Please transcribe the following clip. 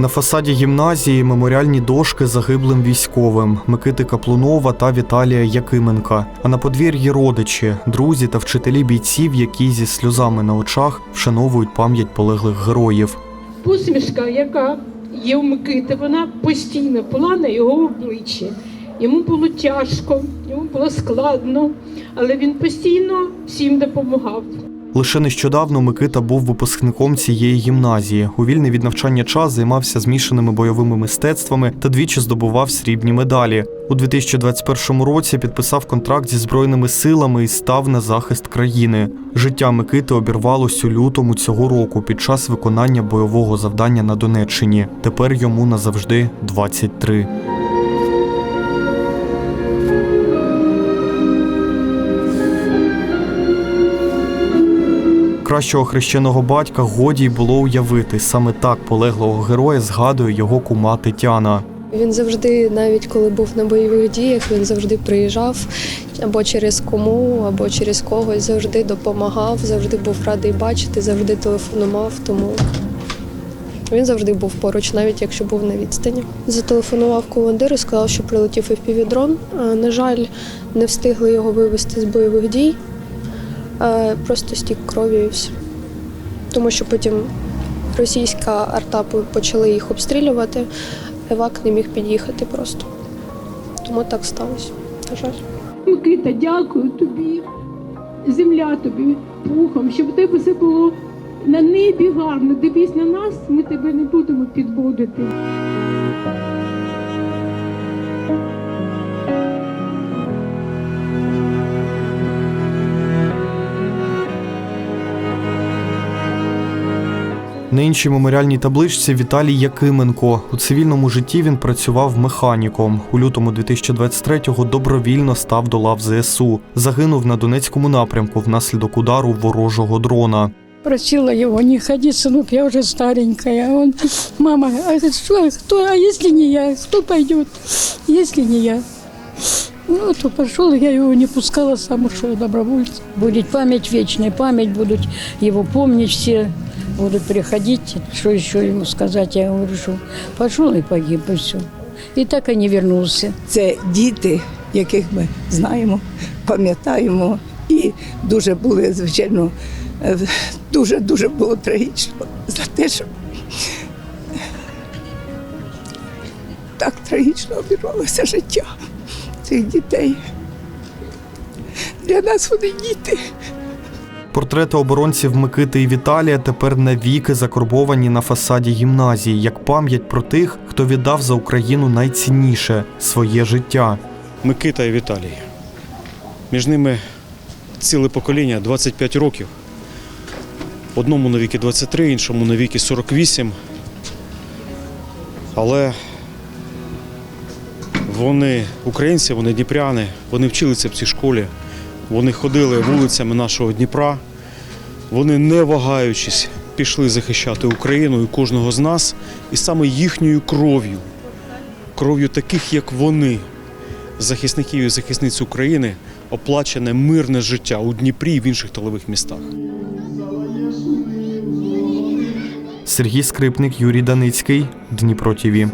На фасаді гімназії меморіальні дошки загиблим військовим Микити Каплунова та Віталія Якименка. А на подвір'ї родичі, друзі та вчителі бійців, які зі сльозами на очах вшановують пам'ять полеглих героїв. Посмішка, яка є у Микити, вона постійно була на його обличчі. Йому було тяжко, йому було складно, але він постійно всім допомагав. Лише нещодавно Микита був випускником цієї гімназії. У вільний від навчання час займався змішаними бойовими мистецтвами та двічі здобував срібні медалі. У 2021 році підписав контракт зі збройними силами і став на захист країни. Життя Микити обірвалось у лютому цього року під час виконання бойового завдання на Донеччині. Тепер йому назавжди 23. Кращого хрещеного батька годі й було уявити. Саме так полеглого героя згадує його кума Тетяна. Він завжди, навіть коли був на бойових діях, він завжди приїжджав або через кому, або через когось, завжди допомагав, завжди був радий бачити, завжди телефонував. Тому він завжди був поруч, навіть якщо був на відстані. Зателефонував командир і сказав, що прилетів FPV-дрон. Е, На жаль, не встигли його вивезти з бойових дій. Е, Просто стік крові і все. Тому що потім російська арта почали їх обстрілювати. Евак не міг під'їхати просто. Тому так сталося. На жаль. Микита, дякую тобі. Земля тобі пухом, щоб тебе все було на небі гарно. Дивись на нас, ми тебе не будемо підводити. На іншій меморіальній табличці Віталій Якименко. У цивільному житті він працював механіком. У лютому 2023-го добровільно став до лав ЗСУ. Загинув на Донецькому напрямку внаслідок удару ворожого дрона. Просила его, не ходи, сынок, я уже старенькая. Он, мама, а что, кто, а если не я, кто пойдет, если не я? Ну, то пошел, я его не пускала, сам ушел добровольцем. Будет память вечная, память будут его помнить все, будут приходить, что еще ему сказать, я говорю, что пошел и погиб, и все. И так и не вернулся. Це діти, яких ми знаємо, пам'ятаємо, і дуже були, звичайно, е, дуже дуже було трагічно за те, що так трагічно обірвалося життя цих дітей. Для нас вони діти. Портрети оборонців Микити і Віталія тепер навіки закарбовані на фасаді гімназії, як пам'ять про тих, хто віддав за Україну найцінніше своє життя. Микита і Віталій. Між ними ціле покоління 25 років. Одному на віки 23, іншому на віки 48. Але вони українці, вони дніпряни, вони вчилися в цій школі, вони ходили вулицями нашого Дніпра, вони не вагаючись пішли захищати Україну і кожного з нас, і саме їхньою кров'ю, кров'ю таких, як вони, захисників і захисниць України оплачене мирне життя у Дніпрі і в інших тилових містах. Сергій Скрипник, Юрій Даницький, Дніпро ТІВІ.